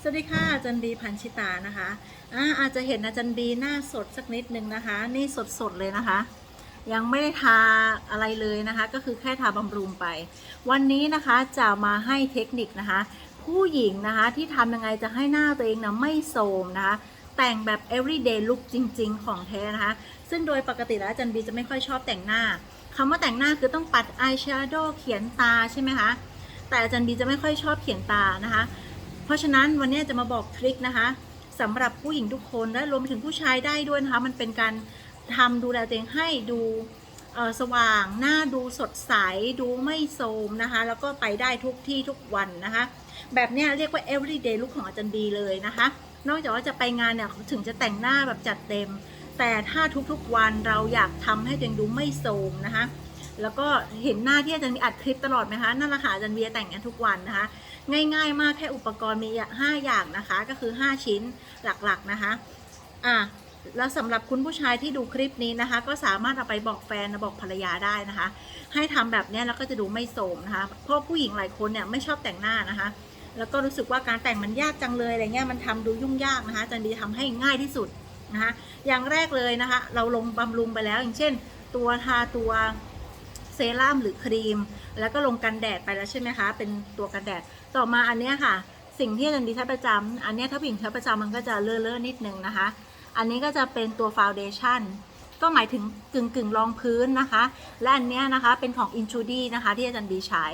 สวัสดีค่ะอาจารย์บีพันชิตานะคะอาอาจจะเห็นอาจารย์บีหน้าสดสักนิดนึงนะคะ นี่สดสดๆเลยนะคะ ยังไม่ได้ทาอะไรเลยนะคะ ก็คือแค่ทาบำรุงไป วันนี้นะคะจะมาให้เทคนิคนะคะ ผู้หญิงนะคะที่ทำยังไงจะให้หน้าตัวเองนะไม่โทรมนะคะแต่งแบบ everyday look จริง ๆ ของแท้นะคะ ซึ่งโดยปกติแล้วอาจารย์บีจะไม่ค่อยชอบแต่งหน้าคำว่าแต่งหน้าคือต้องปัดอายแชโดว์เขียนตาใช่ไหมคะ แต่อาจารย์บีจะไม่ค่อยชอบเขียนตานะคะ เพราะฉะนั้นวันนี้จะมาบอกทริคนะคะสำหรับผู้หญิงทุกคนและรวมไปถึงผู้ชายได้ด้วยนะคะ มันเป็นการทำดูแลตัวเองให้ดูสว่างหน้าดูสดใส ดูไม่โทรมนะคะ แล้วก็ไปได้ทุกที่ทุกวันนะคะ แบบนี้เรียกว่า everyday look ของอาจารย์บีเลยนะคะ นอกจากว่าจะไปงานเนี่ยถึงจะแต่งหน้าแบบจัดเต็ม แต่ถ้าทุกๆวันเราอยากทำให้ตัวเองดูไม่โทรมนะคะ แล้วก็เห็นหน้าที่อาจารย์มีอัดคลิปตลอดไหมคะนั่นแหละค่ะอาจารย์เบียแต่งกันทุกวันนะคะ ง่ายๆ มากแค่อุปกรณ์มี 5 อย่างนะคะ ก็คือ 5 ชิ้นหลักๆนะคะอะแล้วสำหรับคุณผู้ชายที่ดูคลิปนี้นะคะ ก็สามารถเอาไปบอกแฟนบอกภรรยาได้นะคะ ให้ทำแบบนี้แล้วก็จะดูไม่โสมนะคะ เพราะผู้หญิงหลายคนเนี่ยไม่ชอบแต่งหน้านะคะ แล้วก็รู้สึกว่าการแต่งมันยากจังเลยอะไรเงี้ยมันทำดูยุ่งยากนะคะอาจารย์บีทำให้ง่ายที่สุดนะคะ อย่างแรกเลยนะคะ เราลงบำรุงไปแล้ว อย่างเช่น ตัวทาตัว เซรั่มหรือครีม แล้วก็ลงกันแดดไปแล้วใช่ไหมคะ เป็นตัวกันแดด ต่อมาอันเนี้ยค่ะ สิ่งที่อาจารย์ดีใช้ประจำอันเนี้ยถ้าผิงใช้ประจำมันก็จะเลอะเลอะๆนิดนึงนะคะ อันนี้ก็จะเป็นตัวฟาวเดชั่นก็หมายถึงกึ่งกึ่งๆรองพื้นนะคะ และอันเนี้ยนะคะเป็นของ i n t r u d y นะคะที่อาจารย์ดีใช้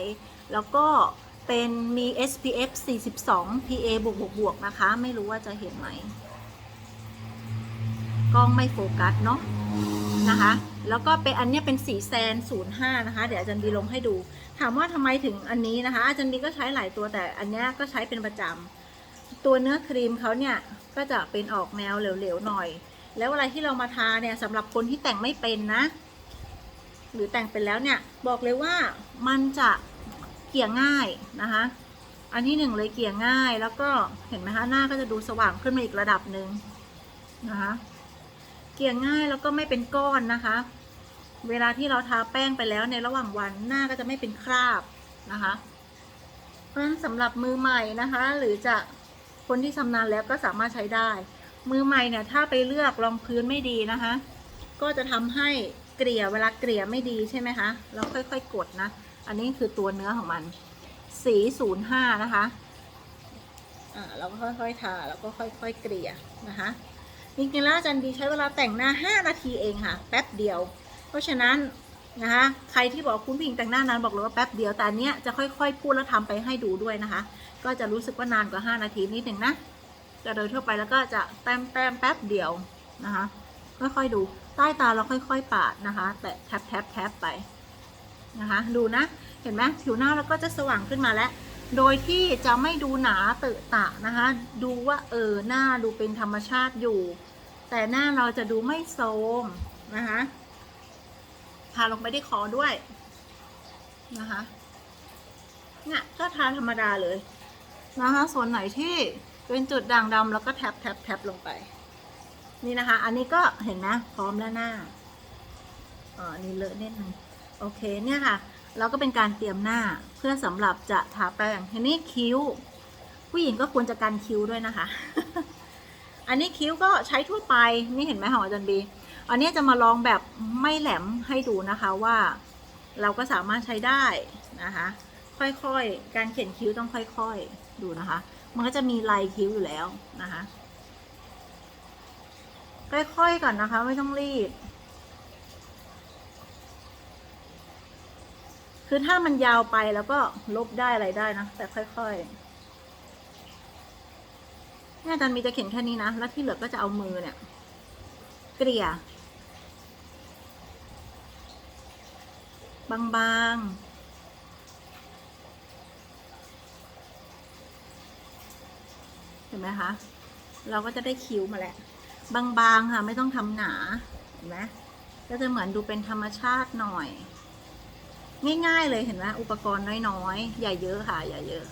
แล้วก็เป็นมี SPF 42 PA บวกบวกบวกนะคะ ไม่รู้ว่าจะเห็นไหม กล้องไม่โฟกัสเนาะ นะคะ แล้วก็เป็นอันเนี้ยเป็นสีแซน05นะคะ เดี๋ยวอาจารย์ดีลงให้ดู ถามว่าทำไมถึงอันนี้นะคะ อาจารย์ดีก็ใช้หลายตัวแต่อันเนี้ยก็ใช้เป็นประจำตัวเนื้อครีมเขาเนี่ยก็จะเป็นออกแนวเหลวๆหน่อย แล้วเวลาที่เรามาทาเนี่ยสำหรับคนที่แต่งไม่เป็นนะ หรือแต่งเป็นแล้วเนี่ยบอกเลยว่ามันจะเกลี่ยง่ายนะคะ อันที่หนึ่งเลยเกลี่ยง่ายแล้วก็เห็นไหมคะหน้าก็จะดูสว่างขึ้นมาอีกระดับหนึ่งนะคะ เกลี่ยง่ายแล้วก็ไม่เป็นก้อนนะคะ เวลาที่เราทาแป้งไปแล้วในระหว่างวันหน้าก็จะไม่เป็นคราบนะคะ เพราะฉะนั้นสำหรับมือใหม่นะคะ หรือจะคนที่ชำนาญแล้วก็สามารถใช้ได้ มือใหม่เนี่ยถ้าไปเลือกรองพื้นไม่ดีนะคะ ก็จะทำให้เกลี่ยเวลาเกลี่ยไม่ดีใช่ไหมคะเราค่อยๆกดนะ อันนี้คือตัวเนื้อของมันสีศูนย์ห้านะคะ อ่า เราก็ค่อยๆ ทา แล้วก็ค่อยๆ เกลี่ยนะคะ จริงๆแล้วอาจารย์ดีใช้เวลาแต่งหน้า 5 นาทีเองค่ะ แป๊บเดียว เพราะฉะนั้นนะคะใครที่บอกคุณผู้หญิงแต่งหน้านานบอกเลยว่าแป๊บเดียวแต่อันเนี้ยจะค่อยๆ พูดแล้วทำไปให้ดูด้วยนะคะ ก็จะรู้สึกว่านานกว่า 5 นาทีนิดหนึ่งนะแต่โดยทั่วไปแล้วก็จะแต้มแต้มๆแป๊บเดียวนะคะค่อยๆดูใต้ตาเราค่อย ๆ ปาดนะคะ แต่แทบแทบแทบไปนะคะ ดูนะ เห็นไหมผิวหน้าเราก็จะสว่างขึ้นมาแล้ว โดยที่จะไม่ดูหนาเตอะตะนะคะ ดูว่าเออหน้าดูเป็นธรรมชาติอยู่ แต่หน้าเราจะดูไม่โทมนะคะทาลงไปที่คอด้วยนะคะเนี่ยก็ทาธรรมดาเลยนะคะส่วนไหนที่เป็นจุดด่างดำแล้วก็แท็บแท็บแท็บลงไป นี่นะคะ อันนี้ก็เห็นนะพร้อมแล้วหน้าอ๋อนนี่เลอะนิดนึงโอเคเนี่ยค่ะ เราก็เป็นการเตรียมหน้าเพื่อสำหรับจะทาแป้งทีนี้คิ้ว ผู้หญิงก็ควรจะกันคิ้วด้วยนะคะ อันนี้คิ้วก็ใช้ทั่วไปนี่เห็นไหมของอาจารย์บี อันนี้จะมาลองแบบไม่แหลมให้ดูนะคะว่า เราก็สามารถใช้ได้นะคะ ค่อยๆ การเขียนคิ้วต้องค่อยๆดูนะคะ มันก็จะมีลายคิ้วอยู่แล้วนะคะค่อยๆก่อนนะคะ ไม่ต้องรีบ คือถ้ามันยาวไปแล้วก็ลบได้อะไรได้นะ แต่ค่อยๆเนี่ยอาจารย์มีจะเขียนแค่นี้นะ แล้วที่เหลือก็จะเอามือเนี่ย เกลี่ย บางๆเห็นไหมคะ เราก็จะได้คิ้วมาแล้ว บางๆค่ะ ไม่ต้องทำหนา เห็นไหมก็จะเหมือนดูเป็นธรรมชาติหน่อย ง่ายๆเลยเห็นไหมอุปกรณ์น้อยๆ อย่าเยอะค่ะ อย่าเยอะ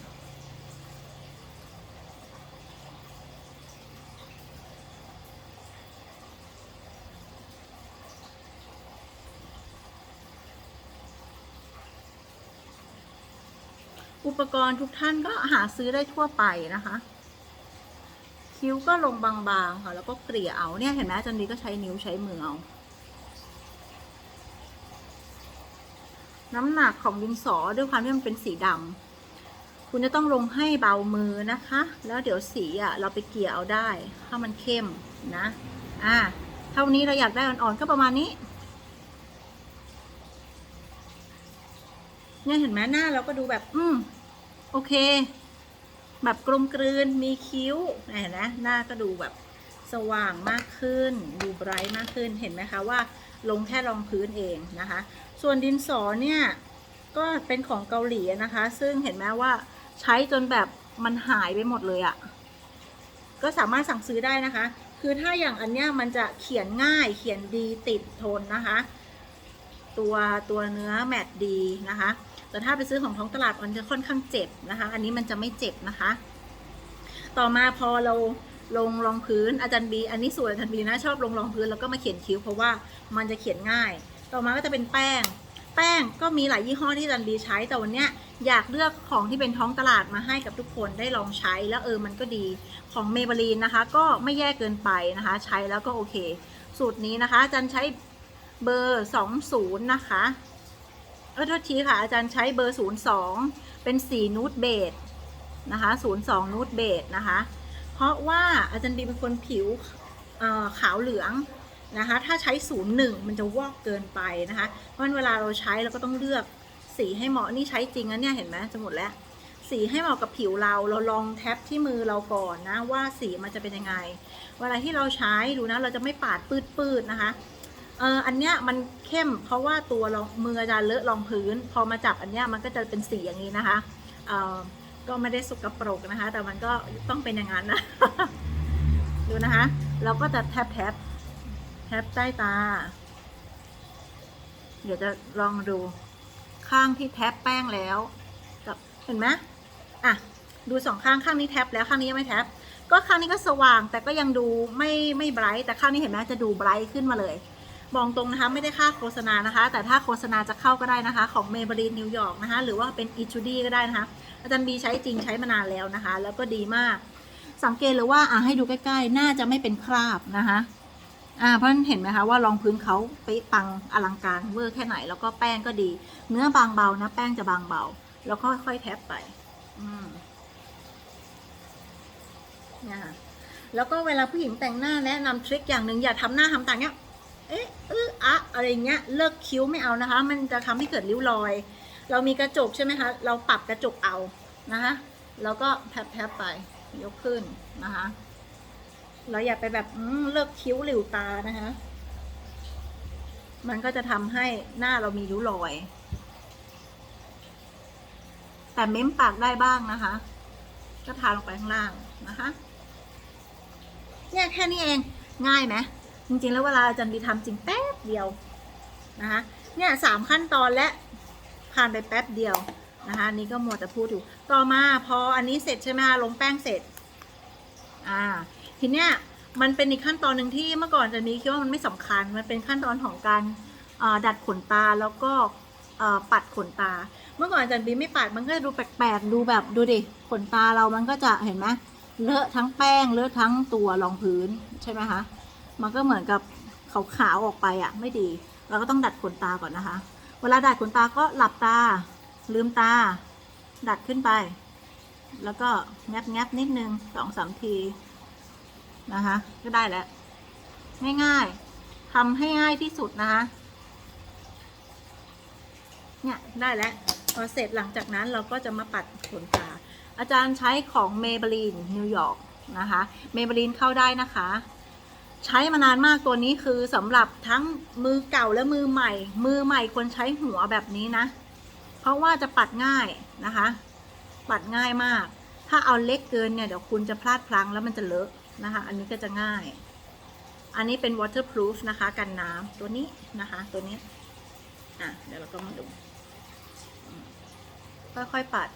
อุปกรณ์ทุกท่านก็หาซื้อได้ทั่วไปนะคะ คิ้วก็ลงบางๆค่ะ แล้วก็เกลี่ยเอาเนี่ยเห็นไหมจารย์ดีก็ใช้นิ้วใช้มือเอา น้ำหนักของดินสอด้วยความที่มันเป็นสีดำคุณจะต้องลงให้เบามือนะคะ แล้วเดี๋ยวสีอะเราไปเกลี่ยเอาได้ ถ้ามันเข้มนะอ่าเท่านี้เราอยากได้อ่อนๆก็ประมาณนี้เนี่ยเห็นไหมหน้าเราก็ดูแบบ อืมโอเค แบบกลมกลืนมีคิ้วเห็นไหมหน้าก็ดูแบบ สว่างมากขึ้น ดูไบรท์มากขึ้นเห็นไหมคะว่าลงแค่รองพื้นเองนะคะ ส่วนดินสอเนี่ยก็เป็นของเกาหลีนะคะ ซึ่งเห็นไหมว่าใช้จนแบบมันหายไปหมดเลยอะ่ะก็สามารถสั่งซื้อได้นะคะ คือถ้าอย่างอันเนี้ยมันจะเขียนง่ายเขียนดีติดทนนะคะ ตัวตัวเนื้อแมตต์ดีนะคะ แต่ถ้าไปซื้อของท้องตลาดมันจะค่อนข้างเจ็บนะคะ อันนี้มันจะไม่เจ็บนะคะ ต่อมาพอเรา ลงรองพื้นอาจารย์บี อันนี้สวนอาจารย์บีนะชอบลงรองพื้นแล้วก็มาเขียนคิ้วเพราะว่ามันจะเขียนง่าย ต่อมาก็จะเป็นแป้ง แป้งก็มีหลายยี่ห้อที่อาจารย์บีใช้แต่วันเนี้ยอยากเลือกของที่เป็นท้องตลาดมาให้กับทุกคนได้ลองใช้แล้วเออมันก็ดีของเมเบลีนนะคะ ก็ไม่แย่เกินไปนะคะ ใช้แล้วก็โอเค สูตรนี้นะคะอาจารย์ใช้เบอร์ 20 นะคะเออโทษทีค่ะ อาจารย์ใช้เบอร์ 02 เป็นสีนูดเบดนะคะ02นูดเบดนะคะ ราะว่าอาจารย์บีเป็นคนผิวขาวเหลืองนะคะ ถ้าใช้01มันจะวอกเกินไปนะคะ เพราะเวลาเราใช้เราก็ต้องเลือกสีให้เหมาะนี่ใช้จริงนะเนี่ยเห็นไหมจะหมดแล้ว สีให้เหมาะกับผิวเราเราลองแท็บที่มือเราก่อนนะว่าสีมันจะเป็นยังไง เวลาที่เราใช้ดูนะเราจะไม่ปาดปืดๆนะคะเอออันเนี้ยมันเข้มเพราะว่าตัวรองมืออาจารย์เลอะรองพื้น พอมาจับอันเนี้ยมันก็จะเป็นสีอย่างนี้นะคะเออ ก็ไม่ได้สกปรกนะคะ แต่มันก็ต้องเป็นอย่างนั้นนะ ดูนะคะ เราก็จะแทบแทบแทบใต้ตา เดี๋ยวจะลองดูข้างที่แทบแป้งแล้วกับเห็นไหมอะดูสองข้างข้างนี้แทบแล้วข้างนี้ยังไม่แทบก็ข้างนี้ก็สว่างแต่ก็ยังดูไม่ไม่ไบรท์แต่ข้างนี้เห็นไหมจะดูไบรท์ขึ้นมาเลย บอกตรงนะคะไม่ได้ค่าโฆษณานะคะ แต่ถ้าโฆษณาจะเข้าก็ได้นะคะ ของเมเบรีนนิวยอร์กนะคะ หรือว่าเป็นอิชูดี้ก็ได้นะคะ อาจารย์บีใช้จริงใช้มานานแล้วนะคะ แล้วก็ดีมาก สังเกตเลยว่าอะให้ดูใกล้ๆ น่าจะไม่เป็นคราบนะคะอ่าเพราะนั้นเห็นไหมคะว่ารองพื้นเขาเป๊ะปังอลังการเวอร์แค่ไหน แล้วก็แป้งก็ดี เนื้อบางเบานะ แป้งจะบางเบา แล้วก็ค่อยๆแทบไป อืมเนี่ยค่ะแล้วก็เวลาผู้หญิงแต่งหน้าแนะนำทริคอย่างหนึ่งอย่าทำหน้าทำตาเนี้ย เอ๊ะเอออะอะไรเงี้ยเลิกคิ้วไม่เอานะคะ มันจะทำให้เกิดริ้วรอย เรามีกระจกใช่ไหมคะ เราปรับกระจกเอานะคะแล้วก็แทบๆไปยกขึ้นนะคะเราอย่าไปแบบเลิกคิ้วหลิวตานะคะมันก็จะทำให้หน้าเรามีริ้วรอย แต่เม้มปากได้บ้างนะคะ ก็ทาลงไปข้างล่างนะคะเนี่ยแค่นี้เองง่ายไหม จริงๆ แล้วเวลาอาจารย์บีทำจริงแป๊บเดียวนะคะเนี่ยสามขั้นตอนและผ่านไปแป๊บเดียวนะคะนนี้ก็มัวแต่พูดอยู่ต่อมาพออันนี้เสร็จใช่ไหมคะลงแป้งเสร็จอ่าทีเนี้ยมันเป็นอีกขั้นตอนหนึ่งที่เมื่อก่อนอาจะมีคิดว่ามันไม่สำคัญ มันเป็นขั้นตอนของการดัดขนตาแล้วก็ปัดขนตา เมื่อก่อนอาจารย์บีไม่ปัดมันก็จะดูแปลกๆดูแบบดูดิขนตาเรามันก็จะเห็นไหมเลอะทั้งแป้งเลอะทั้งตัวรองพื้นใช่ไหมคะ มันก็เหมือนกับขาวๆออกไปอะไม่ดี เราก็ต้องดัดขนตาก่อนนะคะ เวลาดัดขนตาก็หลับตา ลืมตา ดัดขึ้นไป แล้วก็งับงับนิดนึงสองสามทีนะคะ ก็ได้แล้ว ง่ายๆทำให้ง่ายที่สุดนะคะเนี่ยได้แล้วพอเสร็จหลังจากนั้นเราก็จะมาปัดขนตา อาจารย์ใช้ของ Maybelline นิวยอร์กนะคะ Maybelline เข้าได้นะคะ ใช้มานานมากตัวนี้คือสำหรับทั้งมือเก่าและมือใหม่ มือใหม่ควรใช้หัวแบบนี้นะ เพราะว่าจะปัดง่ายนะคะ ปัดง่ายมาก ถ้าเอาเล็กเกินเนี่ยเดี๋ยวคุณจะพลาดพลั้งแล้วมันจะเลอะนะคะ อันนี้ก็จะง่าย อันนี้เป็น waterproof นะคะ กันน้ำตัวนี้นะคะ ตัวนี้อะเดี๋ยวเราก็มาดู ค่อยๆปัด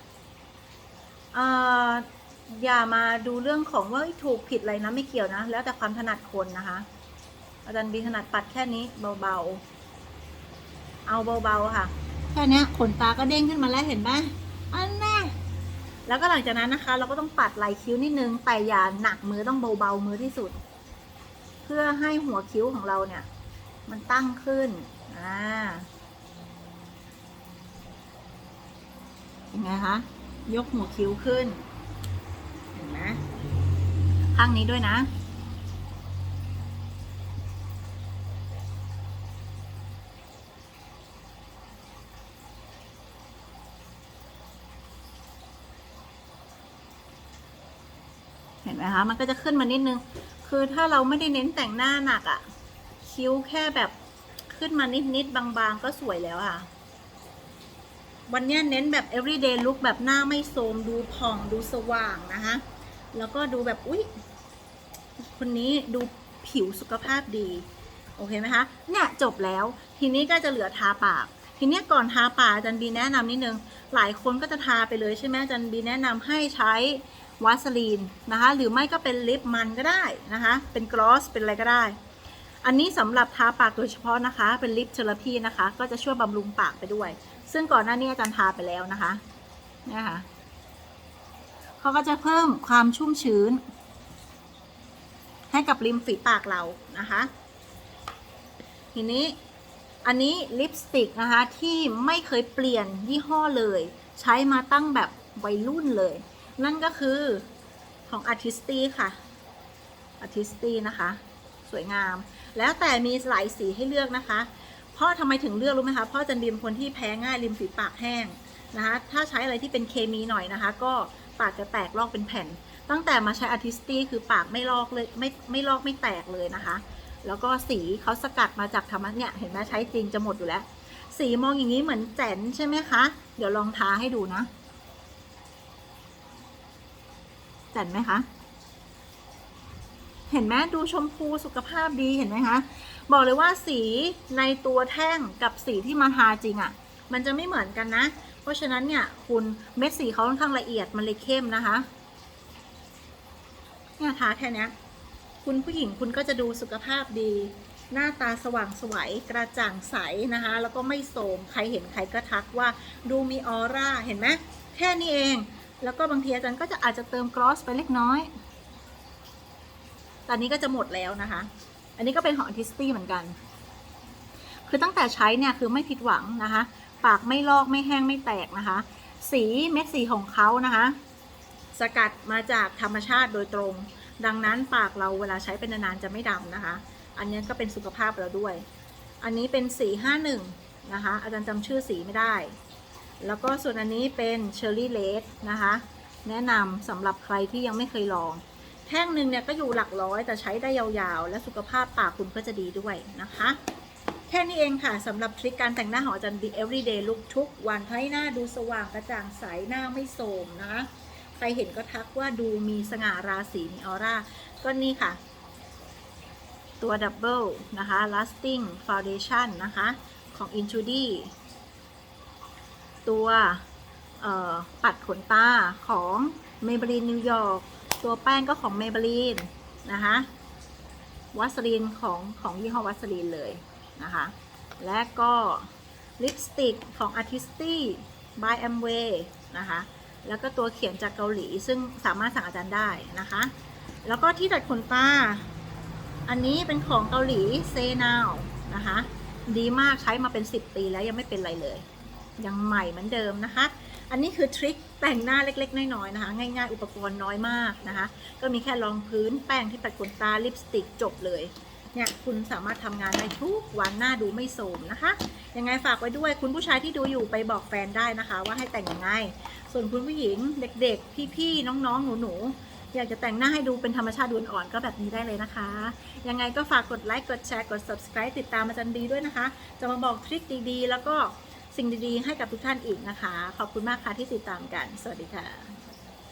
เอ่อ อย่ามาดูเรื่องของว่าถูกผิดอะไรนะไม่เกี่ยวนะ แล้วแต่ความถนัดคนนะคะ อาจารย์บีถนัดปัดแค่นี้เบาๆ เอาเบาๆค่ะ แค่นี้ขนตาก็เด้งขึ้นมาแล้วเห็นไหมอันน่แล้วก็หลังจากนั้นนะคะ เราก็ต้องปัดไหล่คิ้วนิดนึงแต่อย่าหนักมือต้องเบาๆมือที่สุด เพื่อให้หัวคิ้วของเราเนี่ย มันตั้งขึ้นอ่าเป็นไงคะยกหัวคิ้วขึ้น ไหมข้างนี้ด้วยนะ เห็นไหมคะ มันก็จะขึ้นมานิดนึง คือถ้าเราไม่ได้เน้นแต่งหน้าหนักอะ่ะ คิ้วแค่แบบขึ้นมานิดนิดๆบาง ๆ ก็สวยแล้วค่ะ วันนี้เน้นแบบ everyday look แบบหน้าไม่โทรมดูผ่องดูสว่างนะคะ แล้วก็ดูแบบอุ๊ยคนนี้ดูผิวสุขภาพดี โอเคไหมคะ เนี่ยจบแล้ว ทีนี้ก็จะเหลือทาปาก ทีนี้ก่อนทาปากจารย์บีแนะนำนิดนึง หลายคนก็จะทาไปเลยใช่ไหมจารย์บีแนะนำให้ใช้วาสลีนนะคะ หรือไม่ก็เป็นลิปมันก็ได้นะคะ เป็นกลอส เป็นอะไรก็ได้ อันนี้สำหรับทาปากโดยเฉพาะนะคะ เป็นลิปเทอราพีนะคะ ก็จะช่วยบำรุงปากไปด้วย ซึ่งก่อนหน้านี้อาจารย์ทาไปแล้วนะคะเนี่ยค่ะ เขาก็จะเพิ่มความชุ่มชื้น ให้กับริมฝีปากเรานะคะ ทีนี้อันนี้ลิปสติกนะคะ ที่ไม่เคยเปลี่ยนยี่ห้อเลย ใช้มาตั้งแบบวัยรุ่นเลย นั่นก็คือของ Artisty ค่ะ Artisty นะคะ สวยงาม แล้วแต่มีหลายสีให้เลือกนะคะพราะทำไมถึงเลือกรู้ไหมคะพราะจันบีมคนที่แพ้ง่ายริมฝีปากแห้งนะคะ ถ้าใช้อะไรที่เป็นเคมีหน่อยนะคะ ก็ ปากจะแตกลอกเป็นแผ่น ตั้งแต่มาใช้ Artisty คือปากไม่ลอกเลยไม่ไม่ลอกไม่แตกเลยนะคะ แล้วก็สีเขาสกัดมาจากธรรมะเนี่ยเห็นไหมใช้จริงจะหมดอยู่แล้ว สีมองอย่างนี้เหมือนแจนใช่ไหมคะ เดี๋ยวลองทาให้ดูนะแจนไหมคะเห็นไหมดูชมพูสุขภาพดีเห็นไหมคะบอกเลยว่าสีในตัวแท่งกับสีที่มาทาจริงอะ่ะ มันจะไม่เหมือนกันนะ เพราะฉะนั้นเนี่ยคุณเม็ดสีเขาค่อนข้างละเอียดมันเลยเข้มนะคะ เนี่ยทาแค่นี้คุณผู้หญิงคุณก็จะดูสุขภาพดี หน้าตาสว่างสวยกระจ่างใสนะคะ แล้วก็ไม่โสมใครเห็นใครก็ทักว่าดูมีออร่าเห็นไหมแค่นี้เอง แล้วก็บางทีอาจารย์ก็จะอาจจะเติมกรอสไปเล็กน้อยตอนนี้ก็จะหมดแล้วนะคะ อันนี้ก็เป็นของ Artisty เหมือนกัน คือตั้งแต่ใช้เนี่ยคือไม่ผิดหวังนะคะ ปากไม่ลอกไม่แห้งไม่แตกนะคะ สีเม็ดสีของเขานะคะ สกัดมาจากธรรมชาติโดยตรง ดังนั้นปากเราเวลาใช้เป็นนานๆจะไม่ดำนะคะ อันนี้ก็เป็นสุขภาพเราด้วย อันนี้เป็นสี51นะคะ อาจารย์จำชื่อสีไม่ได้ แล้วก็ส่วนอันนี้เป็นเชอร์รี่เลดนะคะ แนะนำสำหรับใครที่ยังไม่เคยลองแท่งหนึ่งเนี่ยก็อยู่หลักร้อยแต่ใช้ได้ยาวๆ และสุขภาพปากคุณก็จะดีด้วยนะคะ ค่นี้เองค่ะสำหรับทริคการแต่งหน้าของอจารย์บิ๊ก everyday look ทุกวันให้หน้าดูสว่างกระจ่างใสหน้าไม่โทรมนะคะใครเห็นก็ทักว่าดูมีสง่าราศีมีออร่าก็นี่ค่ะ ตัว Double นะคะ Lasting Foundation นะคะ ของ i n t u d y ตัวปัดขนตาของ Maybelline New York ตัวแป้งก็ของ Maybelline นะคะวัสลีนของของยี่ห้อวัสลีนเลย นะคะ และก็ลิปสติกของ Artisty by Amway นะคะ แล้วก็ตัวเขียนจากเกาหลีซึ่งสามารถสั่งอาจารย์ได้นะคะ แล้วก็ที่ดัดขนตา อันนี้เป็นของเกาหลีเซนาวนะคะ ดีมากใช้มาเป็น 10 ปีแล้วยังไม่เป็นไรเลย ยังใหม่เหมือนเดิมนะคะ อันนี้คือทริคแต่งหน้าเล็ก ๆ น้อยๆนะคะ ง่าย ๆ อุปกรณ์น้อยมากนะคะ ก็มีแค่รองพื้นแป้งที่ปัดขนตาลิปสติกจบเลย เนี่ยคุณสามารถทำงานได้ทุกวันหน้าดูไม่โสมนะคะ ยังไงฝากไว้ด้วยคุณผู้ชายที่ดูอยู่ไปบอกแฟนได้นะคะ ว่าให้แต่งยังไง ส่วนคุณผู้หญิงเด็กๆ พี่ๆ น้องๆ หนูๆ อยากจะแต่งหน้าให้ดูเป็นธรรมชาติดูอ่อนก็แบบนี้ได้เลยนะคะ ยังไงก็ฝากกดไลค์กดแชร์กด subscribe ติดตามอาจารย์ดีด้วยนะคะ จะมาบอกทริคดีๆ แล้วก็สิ่งดีๆ ให้กับทุกท่านอีกนะคะ ขอบคุณมากค่ะที่ติดตามกัน สวัสดีค่ะ